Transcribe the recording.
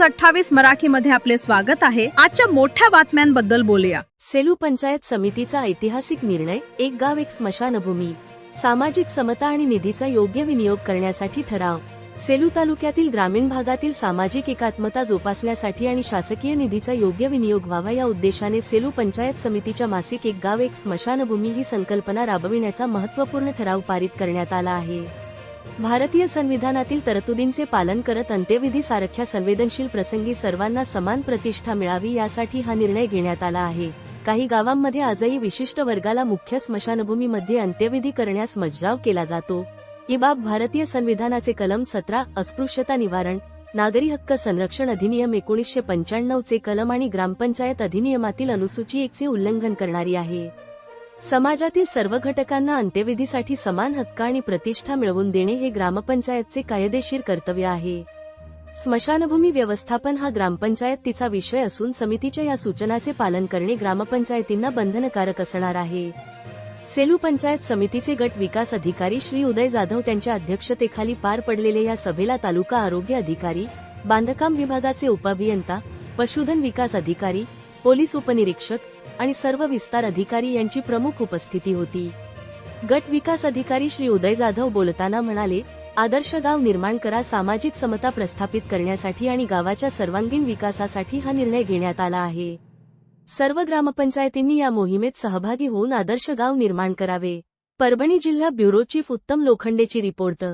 News अठ्ठावीस मराठीमध्ये आपले स्वागत आहे. आजच्या मोठ्या बातम्यांबद्दल बोलूया. सेलू पंचायत समितीचा ऐतिहासिक निर्णय एक गाव एक स्मशानभूमी. सामाजिक समता आणि निधीचा योग्य विनियोग करण्यासाठी ठराव. सेलू तालुक्यातील ग्रामीण भागातील सामाजिक एकात्मता जोपासण्यासाठी आणि शासकीय निधीचा योग्य विनियोग व्हावा या उद्देशाने सेलू पंचायत समितीच्या मासिक एक गाव एक स्मशानभूमी ही संकल्पना राबविण्याचा महत्त्वपूर्ण ठराव पारित करण्यात आला आहे. भारतीय संविधानातील तरतुदींचे पालन करत अंत्यविधी सारख्या संवेदनशील प्रसंगी सर्वांना समान प्रतिष्ठा मिळावी यासाठी हा निर्णय घेण्यात आला आहे. काही गावांमध्ये आजही विशिष्ट वर्गाला मुख्य स्मशानभूमीमध्ये अंत्यविधी करण्यास मज्जाव केला जातो. ही बाब भारतीय संविधानाचे कलम सतरा अस्पृश्यता निवारण नागरी हक्क संरक्षण अधिनियम एकोणीसशे पंच्याण्णवचे कलम आणि ग्रामपंचायत अधिनियमातील अनुसूची एकचे उल्लंघन करणारी आहे. समाजातील सर्व घटकांना अंत्यविधीसाठी समान हक्क आणि प्रतिष्ठा मिळवून देणे हे ग्रामपंचायतचे कायदेशीर कर्तव्य आहे. स्मशानभूमी व्यवस्थापन हा ग्रामपंचायत तिचा विषय असून समितीच्या या सूचनाचे पालन करणे ग्रामपंचायतींना बंधनकारक असणार आहे. सेलू पंचायत समितीचे गट विकास अधिकारी श्री उदय जाधव त्यांच्या अध्यक्षतेखाली पार पडलेल्या या सभेला तालुका आरोग्य अधिकारी बांधकाम विभागाचे उपअभियंता पशुधन विकास अधिकारी पोलीस उपनिरीक्षक आणि सर्व विस्तार अधिकारी यांची प्रमुख उपस्थिती होती. गट विकास अधिकारी श्री उदय जाधव बोलताना म्हणाले आदर्श गाव निर्माण करा सामाजिक समता प्रस्थापित करण्यासाठी आणि गावाच्या सर्वांगीण विकासासाठी हा निर्णय घेण्यात आला आहे. सर्व ग्रामपंचायतींनी या मोहिमेत सहभागी होऊन आदर्श गाव निर्माण करावे. परभणी जिल्हा ब्युरो चीफ उत्तम लोखंडेची रिपोर्ट.